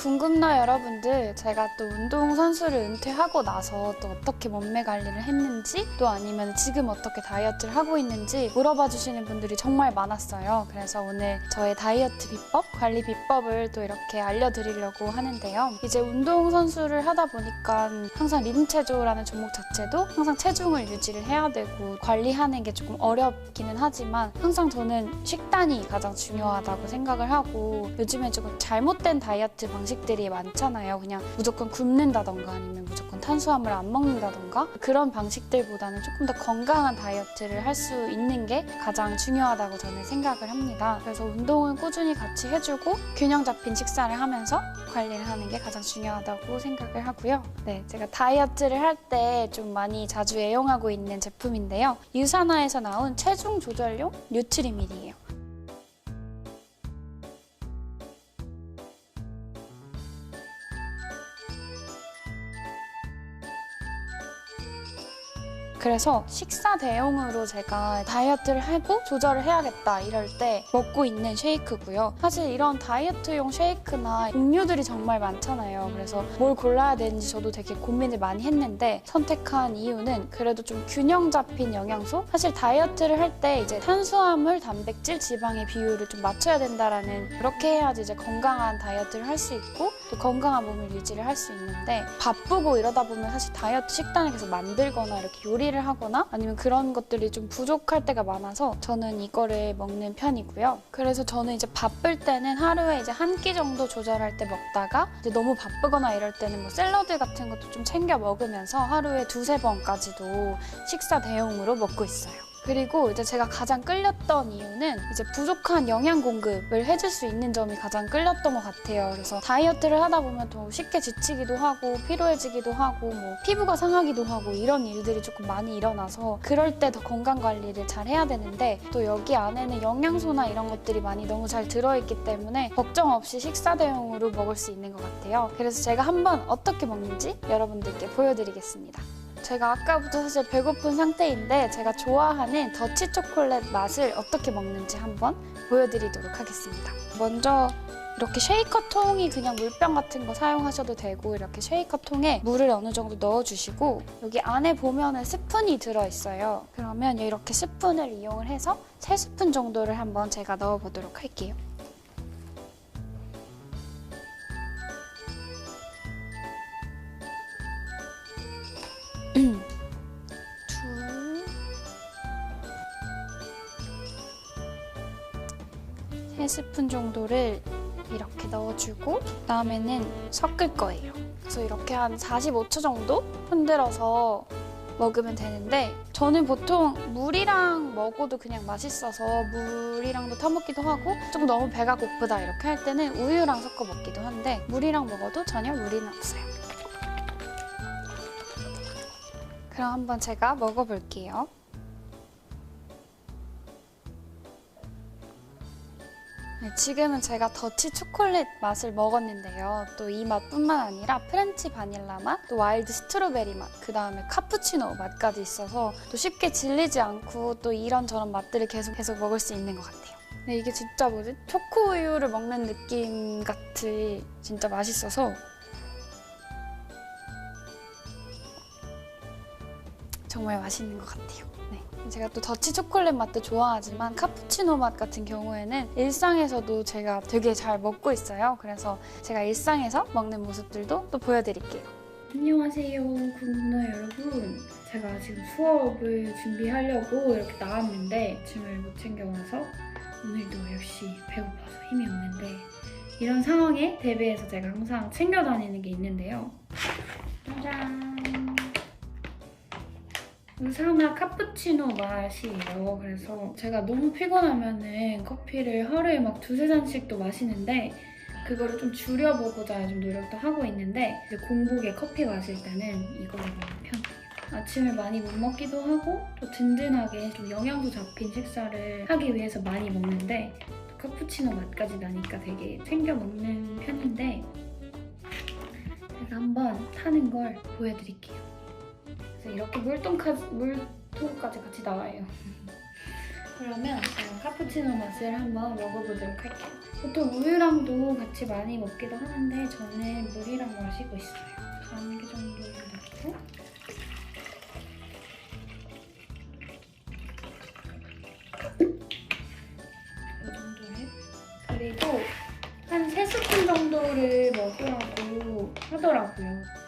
궁금나 여러분들 제가 또 운동선수를 은퇴하고 나서 또 어떻게 몸매 관리를 했는지 또 아니면 지금 어떻게 다이어트를 하고 있는지 물어봐 주시는 분들이 정말 많았어요. 그래서 오늘 저의 다이어트 비법, 관리 비법을 또 이렇게 알려드리려고 하는데요. 이제 운동선수를 하다 보니까 항상 림체조라는 종목 자체도 항상 체중을 유지를 해야 되고 관리하는 게 조금 어렵기는 하지만 항상 저는 식단이 가장 중요하다고 생각을 하고 요즘에 조금 잘못된 다이어트 방식 들이 많잖아요. 그냥 무조건 굶는다던가 아니면 무조건 탄수화물 안 먹는다던가 그런 방식들보다는 조금 더 건강한 다이어트를 할 수 있는 게 가장 중요하다고 저는 생각을 합니다. 그래서 운동을 꾸준히 같이 해주고 균형 잡힌 식사를 하면서 관리를 하는 게 가장 중요하다고 생각을 하고요. 네, 제가 다이어트를 할 때 좀 많이 자주 애용하고 있는 제품인데요. 유산화에서 나온 체중 조절용 뉴트리밀이에요. 그래서 식사 대용으로 제가 다이어트를 하고 조절을 해야겠다 이럴 때 먹고 있는 쉐이크고요. 사실 이런 다이어트용 쉐이크나 종류들이 정말 많잖아요. 그래서 뭘 골라야 되는지 저도 되게 고민을 많이 했는데 선택한 이유는 그래도 좀 균형 잡힌 영양소? 사실 다이어트를 할 때 이제 탄수화물, 단백질, 지방의 비율을 좀 맞춰야 된다라는 그렇게 해야지 이제 건강한 다이어트를 할 수 있고 또 건강한 몸을 유지를 할 수 있는데 바쁘고 이러다 보면 사실 다이어트 식단을 계속 만들거나 이렇게 요리를 하거나 아니면 그런 것들이 좀 부족할 때가 많아서 저는 이거를 먹는 편이고요. 그래서 저는 이제 바쁠 때는 하루에 이제 한 끼 정도 조절할 때 먹다가 이제 너무 바쁘거나 이럴 때는 뭐 샐러드 같은 것도 좀 챙겨 먹으면서 하루에 두세 번까지도 식사 대용으로 먹고 있어요. 그리고 이제 제가 가장 끌렸던 이유는 이제 부족한 영양 공급을 해줄 수 있는 점이 가장 끌렸던 것 같아요. 그래서 다이어트를 하다 보면 또 쉽게 지치기도 하고 피로해지기도 하고 뭐 피부가 상하기도 하고 이런 일들이 조금 많이 일어나서 그럴 때 더 건강 관리를 잘 해야 되는데 또 여기 안에는 영양소나 이런 것들이 많이 너무 잘 들어있기 때문에 걱정 없이 식사 대용으로 먹을 수 있는 것 같아요. 그래서 제가 한번 어떻게 먹는지 여러분들께 보여드리겠습니다. 제가 아까부터 사실 배고픈 상태인데 제가 좋아하는 더치 초콜릿 맛을 어떻게 먹는지 한번 보여드리도록 하겠습니다. 먼저 이렇게 쉐이커 통이 그냥 물병 같은 거 사용하셔도 되고 이렇게 쉐이커 통에 물을 어느 정도 넣어주시고 여기 안에 보면은 스푼이 들어있어요. 그러면 이렇게 스푼을 이용을 해서 3스푼 정도를 한번 제가 넣어보도록 할게요. 1스푼 정도를 이렇게 넣어주고 그다음에는 섞을 거예요. 그래서 이렇게 한 45초 정도 흔들어서 먹으면 되는데 저는 보통 물이랑 먹어도 그냥 맛있어서 물이랑도 타먹기도 하고 조금 너무 배가 고프다 이렇게 할 때는 우유랑 섞어 먹기도 한데 물이랑 먹어도 전혀 무리는 없어요. 그럼 한번 제가 먹어볼게요. 네, 지금은 제가 더치 초콜릿 맛을 먹었는데요. 또 이 맛뿐만 아니라 프렌치 바닐라 맛, 또 와일드 스트로베리 맛, 그 다음에 카푸치노 맛까지 있어서 또 쉽게 질리지 않고 또 이런저런 맛들을 계속 계속 먹을 수 있는 것 같아요. 근데 이게 진짜 뭐지? 초코 우유를 먹는 느낌 같이 진짜 맛있어서 정말 맛있는 것 같아요. 네. 제가 또 더치 초콜릿 맛도 좋아하지만 카푸치노 맛 같은 경우에는 일상에서도 제가 되게 잘 먹고 있어요. 그래서 제가 일상에서 먹는 모습들도 또 보여드릴게요. 안녕하세요, 구독자 여러분. 제가 지금 수업을 준비하려고 이렇게 나왔는데 짐을 못 챙겨와서 오늘도 역시 배고파서 힘이 없는데 이런 상황에 대비해서 제가 항상 챙겨 다니는 게 있는데요. 짜잔! 우사마 카푸치노 맛이에요. 그래서 제가 너무 피곤하면은 커피를 하루에 막 두세 잔씩도 마시는데 그거를 좀 줄여보고자 좀 노력도 하고 있는데 이제 공복에 커피 마실 때는 이거를 먹는 편이에요. 아침을 많이 못 먹기도 하고 또 든든하게 좀 영양소 잡힌 식사를 하기 위해서 많이 먹는데 또 카푸치노 맛까지 나니까 되게 챙겨 먹는 편인데 제가 한번 타는 걸 보여드릴게요. 이렇게 물통까지, 물통까지 같이 나와요. 그러면 카푸 카푸치노 맛을 한번 먹어보도록 할게요. 보통 우유랑도 같이 많이 먹기도 하는데 저는 물이랑 마시고 있어요. 반개 정도 넣고 이 정도를 그리고 한 3스푼 정도를 먹으라고 하더라고요.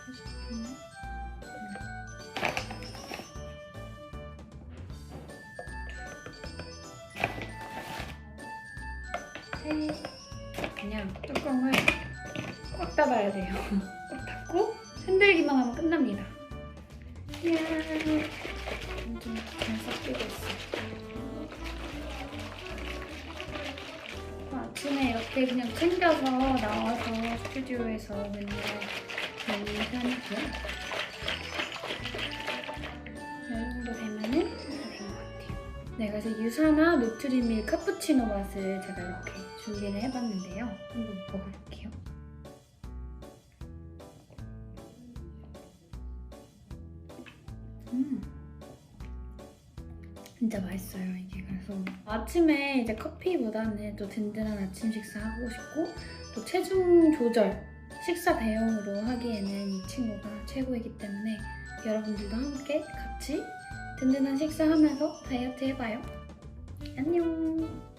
그냥 뚜껑을 꽉 닫아야 돼요. 꽉 닫고 흔들기만 하면 끝납니다. 이야, 완전 잘 섞이고 있어. 아침에 이렇게 그냥 챙겨서 나와서 스튜디오에서 맨날 먹는 편이고요. 이 정도 되면은 된것 같아요. 네, 그래서 유사나 누트리밀 카푸치노 맛을 제가 이렇게 준비를 해봤는데요. 한번 먹어볼게요. 음. 진짜 맛있어요 이게 그래서 아침에 이제 커피보다는 또 든든한 아침 식사 하고 싶고 또 체중 조절 식사 대용으로 하기에는 이 친구가 최고이기 때문에 여러분들도 함께 같이 든든한 식사하면서 다이어트 해봐요 안녕